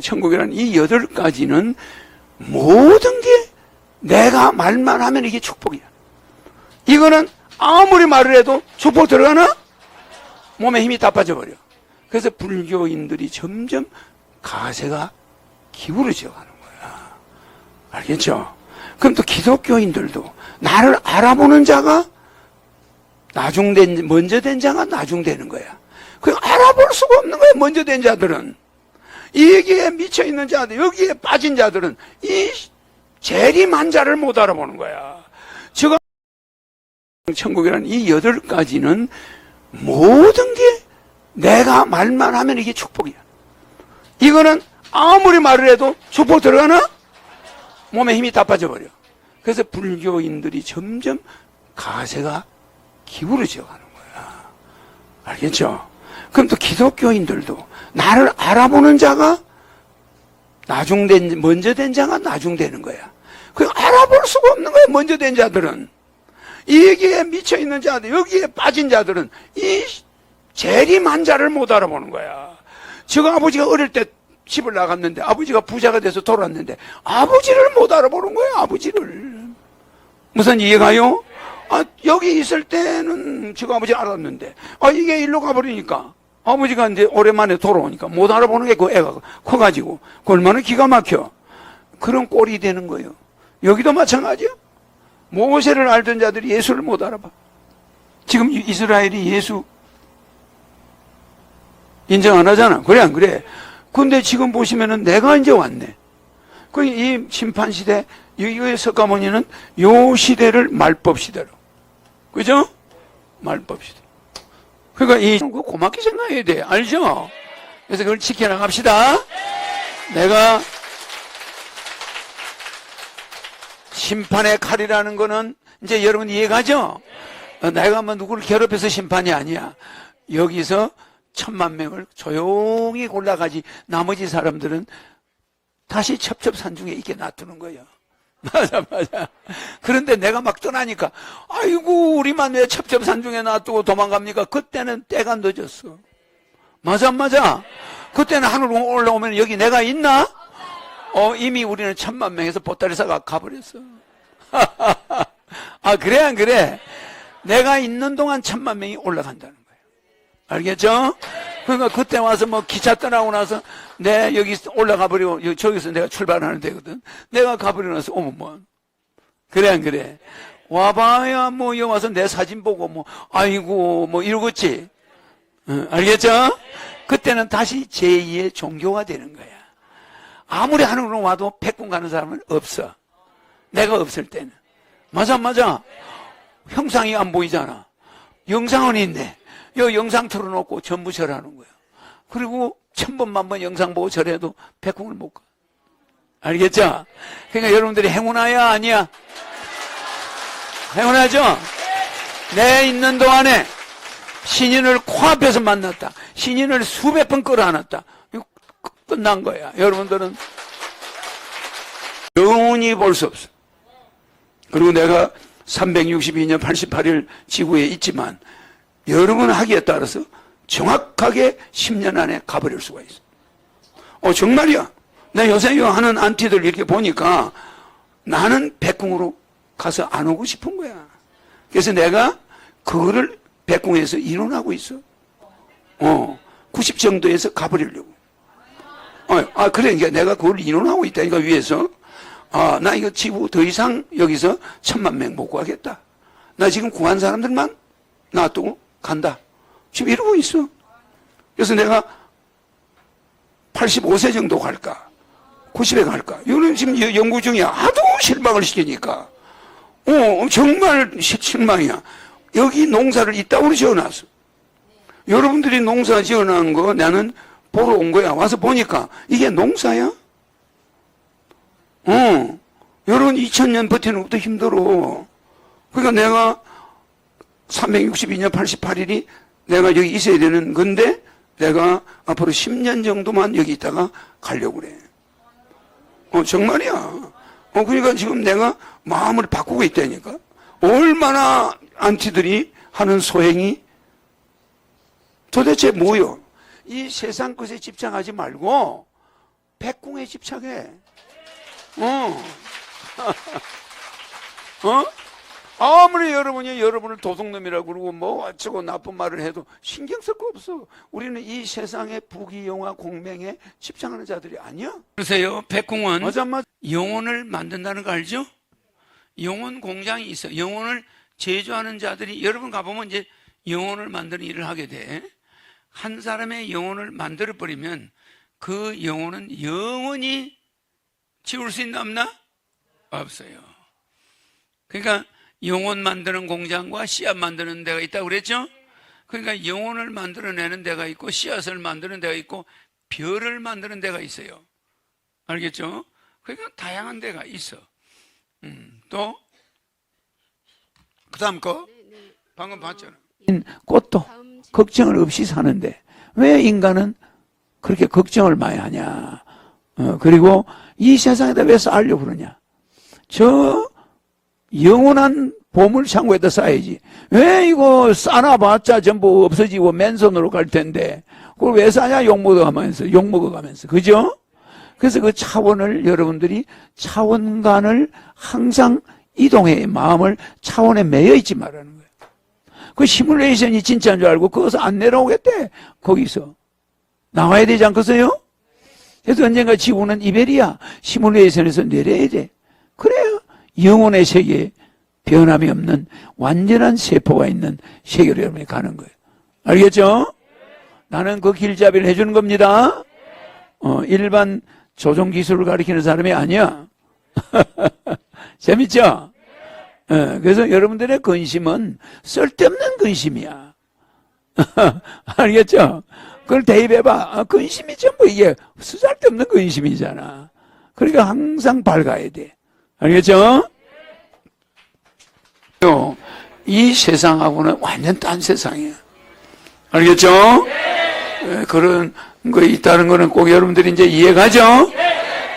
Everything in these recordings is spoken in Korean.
천국이라는 이 여덟 가지는 모든 게 내가 말만 하면 이게 축복이야. 이거는 아무리 말을 해도 축복 들어가나? 몸에 힘이 다 빠져버려. 그래서 불교인들이 점점 가세가 기울어져 가는 거야. 알겠죠? 그럼 또 기독교인들도 나를 알아보는 자가 나중된, 먼저 된 자가 나중되는 거야. 그 알아볼 수가 없는 거야, 먼저 된 자들은. 여기에 미쳐 있는 자들, 여기에 빠진 자들은 이 재림한 자를 못 알아보는 거야. 지금 천국이라는 이 여덟 가지는 모든 게 내가 말만 하면 이게 축복이야. 이거는 아무리 말을 해도 축복 들어가나? 몸에 힘이 다 빠져버려. 그래서 불교인들이 점점 가세가 기울어져 가는 거야. 알겠죠? 그럼 또 기독교인들도 나를 알아보는 자가 나중된, 먼저 된 자가 나중되는 거야. 그 알아볼 수가 없는 거야, 먼저 된 자들은. 여기에 미쳐 있는 자들, 여기에 빠진 자들은 이 재림한 자를 못 알아보는 거야. 지금 아버지가 어릴 때 집을 나갔는데 아버지가 부자가 돼서 돌아왔는데 아버지를 못 알아보는 거야, 아버지를. 무슨 이해가요? 아, 여기 있을 때는 지금 아버지 알았는데, 아, 이게 일로 가버리니까, 아버지가 이제 오랜만에 돌아오니까 못 알아보는 게 그 애가 커가지고, 그 얼마나 기가 막혀. 그런 꼴이 되는 거예요. 여기도 마찬가지야. 모세를 알던 자들이 예수를 못 알아봐. 지금 이- 이스라엘이 예수 인정 안 하잖아. 그래, 안 그래? 근데 지금 보시면은 내가 이제 왔네. 그 이 심판 시대, 이거의 석가모니는 요 시대를 말법 시대로. 그죠? 말법 시대. 그러니까 이, 그 고맙게 생각해야 돼. 알죠? 그래서 그걸 지켜나갑시다. 내가 심판의 칼이라는 거는 이제 여러분 이해가죠? 어, 내가 뭐 누구를 괴롭혀서 심판이 아니야. 여기서 천만 명을 조용히 골라가지 나머지 사람들은 다시 첩첩산 중에 있게 놔두는 거예요. 맞아, 맞아. 그런데 내가 막 떠나니까, 아이고, 우리만 왜 첩첩산 중에 놔두고 도망갑니까? 그때는 때가 늦었어. 맞아, 안 맞아? 그때는 하늘로 올라오면 여기 내가 있나? 어, 이미 우리는 천만 명에서 보따리사가 가버렸어. 아, 그래, 안 그래? 내가 있는 동안 천만 명이 올라간다는 거예요. 알겠죠? 그러니까 그때 와서 뭐 기차 떠나고 나서 내 여기 올라가 버리고 저기서 내가 출발하는 데거든. 내가 가버리고 나서 어머 뭐 그래 안 그래? 와봐야 뭐 여기 와서 내 사진 보고 뭐 아이고 뭐 이러겠지. 어, 알겠죠? 그때는 다시 제2의 종교가 되는 거야. 아무리 하늘로 와도 백군 가는 사람은 없어. 내가 없을 때는. 맞아, 맞아. 형상이 안 보이잖아. 영상은 있네. 요 영상 틀어놓고 전부 절하는 거야. 그리고 천 번, 만번 영상 보고 절해도 백궁을 못 가. 알겠죠? 그러니까 여러분들이 행운아야, 아니야? 행운하죠? 내 있는 동안에 신인을 코앞에서 만났다. 신인을 수백 번 끌어안았다. 끝난 거야. 여러분들은 영원히 볼 수 없어. 그리고 내가 362년 88일 지구에 있지만 여러분 하기에 따라서 정확하게 10년 안에 가버릴 수가 있어. 어, 정말이야. 나 요새 요 하는 안티들 이렇게 보니까 나는 백궁으로 가서 안 오고 싶은 거야. 그래서 내가 그거를 백궁에서 인원하고 있어. 어, 90 정도에서 가버리려고. 어, 아. 그러니까 내가 그걸 인원하고 있다니까, 위에서. 아, 나 이거 지구 더 이상 여기서 천만 명 못 구하겠다. 나 지금 구한 사람들만 놔두고 간다. 지금 이러고 있어. 그래서 내가 85세 정도 갈까? 90에 갈까? 이거는 지금 여- 연구 중이야. 하도 실망을 시키니까. 어, 정말 시- 실망이야. 여기 농사를 이따구로 지어놨어. 여러분들이 농사 지어놓은 거 나는 보러 온 거야. 와서 보니까 이게 농사야? 어. 여러분 2000년 버티는 것도 힘들어. 그러니까 내가 362년 88일이 내가 여기 있어야 되는 건데 내가 앞으로 10년 정도만 여기 있다가 가려고 그래. 어, 정말이야. 어, 그러니까 지금 내가 마음을 바꾸고 있다니까. 얼마나 안티들이 하는 소행이 도대체 뭐요? 이 세상 것에 집착하지 말고 백궁에 집착해. 어. 어? 아무리 여러분이 여러분을 도둑놈이라고 그러고 뭐 어쩌고 나쁜 말을 해도 신경 쓸 거 없어. 우리는 이 세상의 부귀영화 공명에 집착하는 자들이 아니야. 그러세요. 맞아 맞아. 영혼을 만든다는 거 알죠? 영혼 공장이 있어. 영혼을 제조하는 자들이 여러분 가보면 이제 영혼을 만드는 일을 하게 돼. 한 사람의 영혼을 만들어 버리면 그 영혼은 영원히 지울 수 있나 없나? 없어요. 그러니까 영혼 만드는 공장과 씨앗 만드는 데가 있다고 그랬죠? 그러니까 영혼을 만들어내는 데가 있고 씨앗을 만드는 데가 있고 별을 만드는 데가 있어요. 알겠죠? 그러니까 다양한 데가 있어. 음, 또 그다음 거 방금 봤잖아. 꽃도 걱정을 없이 사는데 왜 인간은 그렇게 걱정을 많이 하냐? 어, 그리고 이 세상에다 왜 쌓으려고 그러냐? 저 영원한 보물 창고에다 쌓아야지. 왜 이거 쌓아봤자 전부 없어지고 맨손으로 갈 텐데 그걸 왜 쌓냐? 욕 먹어가면서 욕 먹어가면서 그죠? 그래서 그 차원을 여러분들이 차원간을 항상 이동해 마음을 차원에 매여 있지 말라는 거예요. 그 시뮬레이션이 진짜인 줄 알고 거기서 안 내려오겠대. 거기서 나와야 되지 않겠어요? 그래서 언젠가 지구는 이베리아 시뮬레이션에서 내려야 돼. 그래야 영혼의 세계에 변함이 없는 완전한 세포가 있는 세계로 여러분이 가는 거예요. 알겠죠? 나는 그 길잡이를 해주는 겁니다. 어, 일반 조종 기술을 가리키는 사람이 아니야. 재밌죠? 어, 그래서 여러분들의 근심은 쓸데없는 근심이야. 알겠죠? 그걸 대입해봐. 아, 근심이 전부 이게 쓸데없는 근심이잖아. 그러니까 항상 밝아야 돼. 알겠죠? 이 세상하고는 완전 딴 세상이야. 알겠죠? 예, 그런 거 있다는 거는 꼭 여러분들이 이제 이해가죠?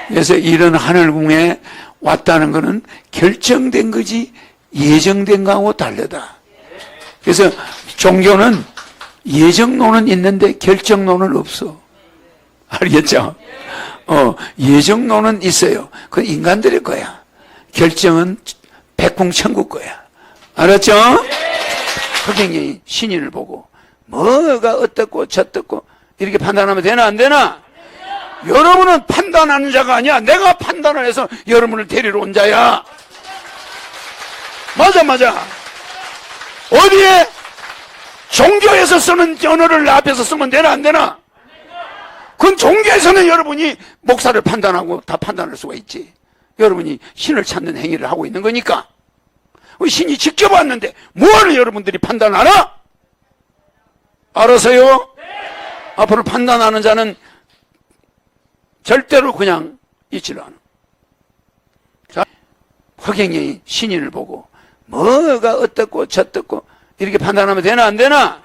그래서 이런 하늘궁에 왔다는 거는 결정된 거지 예정된 거하고 다르다. 그래서 종교는 예정론은 있는데 결정론은 없어. 알겠죠? 어, 예정론은 있어요. 그건 인간들의 거야. 결정은 백궁천국 거야. 알았죠? 흑행이 신인을 보고 뭐가 어떻고 저떻고 이렇게 판단하면 되나 안 되나? 여러분은 판단하는 자가 아니야. 내가 판단을 해서 여러분을 데리러 온 자야. 맞아, 맞아. 어디에 종교에서 쓰는 언어를 내 앞에서 쓰면 되나 안 되나? 그건 종교에서는 여러분이 목사를 판단하고 다 판단할 수가 있지. 여러분이 신을 찾는 행위를 하고 있는 거니까. 그 신이 직접 왔는데 뭐하러 여러분들이 판단하나? 알아서요? 앞으로 판단하는 자는 절대로 그냥 있지를 않아. 자, 허경영이 신인을 보고 뭐가 어떻고 저떻고 이렇게 판단하면 되나 안 되나?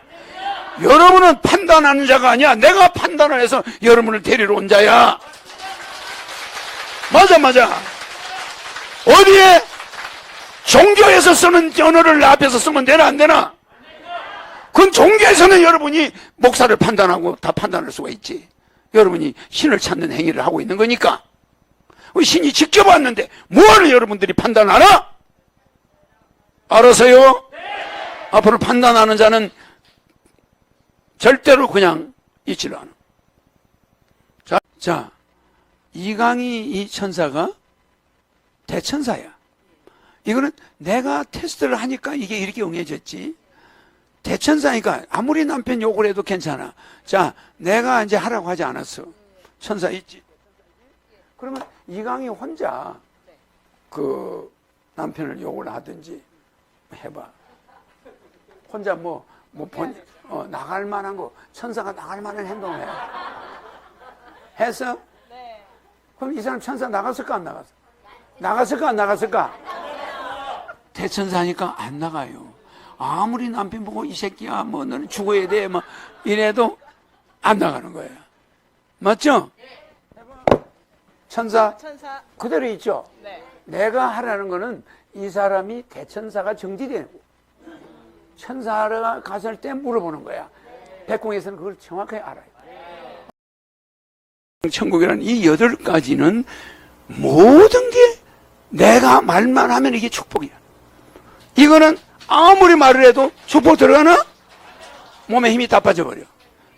여러분은 판단하는 자가 아니야. 내가 판단을 해서 여러분을 데리러 온 자야. 맞아, 맞아. 어디에 종교에서 쓰는 언어를 내 앞에서 쓰면 되나 안 되나? 그건 종교에서는 여러분이 목사를 판단하고 다 판단할 수가 있지. 여러분이 신을 찾는 행위를 하고 있는 거니까. 그 신이 직접 왔는데 뭐하러 여러분들이 판단하나? 알아서요? 앞으로 판단하는 자는 절대로 그냥 있지를 않아. 자, 자, 이강희 이 천사가 대천사야. 이거는 내가 테스트를 하니까 이게 이렇게 응해졌지. 대천사니까 아무리 남편 욕을 해도 괜찮아. 자, 내가 이제 하라고 하지 않았어. 천사 있지. 그러면 이강이 혼자 그 남편을 욕을 하든지 해봐. 혼자 뭐, 뭐, 본, 어, 나갈 만한 거, 천사가 나갈 만한 행동을 해. 했어? 네. 그럼 이 사람 천사 나갔을까, 안 나갔어? 나갔을까, 안 나갔을까? 대천사니까 안 나가요. 아무리 남편 보고 이 새끼야, 뭐, 너는 죽어야 돼, 뭐, 이래도 안 나가는 거예요. 맞죠? 천사 천사. 그대로 있죠? 네. 내가 하라는 거는 이 사람이 대천사가 정지되는 거. 천사가 갔을 때 물어보는 거야. 백궁에서는 그걸 정확하게 알아요. 천국이라는 이 여덟 가지는 모든 게 내가 말만 하면 이게 축복이야. 이거는 아무리 말을 해도 축복 들어가나? 몸에 힘이 다 빠져버려.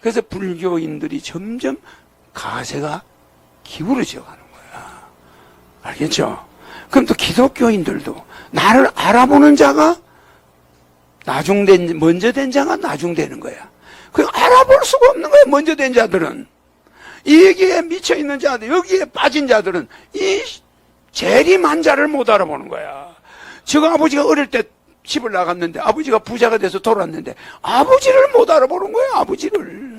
그래서 불교인들이 점점 가세가 기울어져 가는 거야. 알겠죠? 그럼 또 기독교인들도 나를 알아보는 자가 나중된, 먼저 된 자가 나중되는 거야. 그 알아볼 수가 없는 거야, 먼저 된 자들은. 여기에 미쳐 있는 자들, 여기에 빠진 자들은 이 재림한 자를 못 알아보는 거야. 저 아버지가 어릴 때 집을 나갔는데 아버지가 부자가 돼서 돌아왔는데 아버지를 못 알아보는 거야, 아버지를.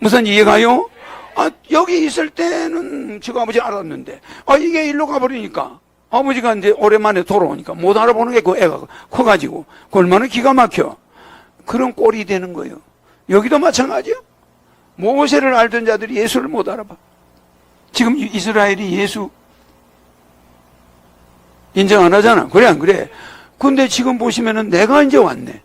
무슨 이해가요? 아, 여기 있을 때는 지금 아버지 알았는데, 아, 이게 일로 가버리니까, 아버지가 이제 오랜만에 돌아오니까 못 알아보는 게 그 애가 커가지고, 그 얼마나 기가 막혀. 그런 꼴이 되는 거예요. 여기도 마찬가지요. 모세를 알던 자들이 예수를 못 알아봐. 지금 이- 이스라엘이 예수 인정 안 하잖아. 그래, 안 그래? 근데 지금 보시면은 내가 이제 왔네.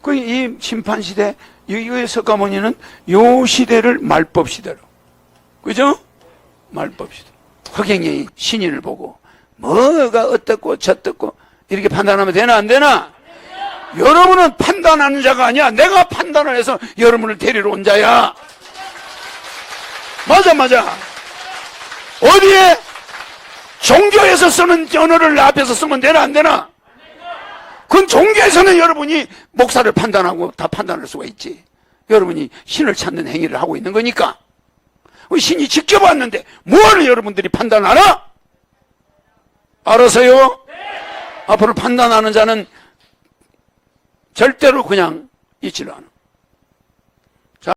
그 이 심판 시대, 이거의 석가모니는 요 시대를 말법 시대로. 그죠? 말법 시대. 허경영이 신인을 보고 뭐가 어떻고 저떻고 이렇게 판단하면 되나 안 되나? 여러분은 판단하는 자가 아니야. 내가 판단을 해서 여러분을 데리러 온 자야. 맞아, 맞아. 어디에 종교에서 쓰는 언어를 내 앞에서 쓰면 되나 안 되나? 그건 종교에서는 여러분이 목사를 판단하고 다 판단할 수가 있지. 여러분이 신을 찾는 행위를 하고 있는 거니까. 그 신이 직접 왔는데 뭐를 여러분들이 판단하나? 알아서요? 앞으로 판단하는 자는 절대로 그냥 있지를 않아.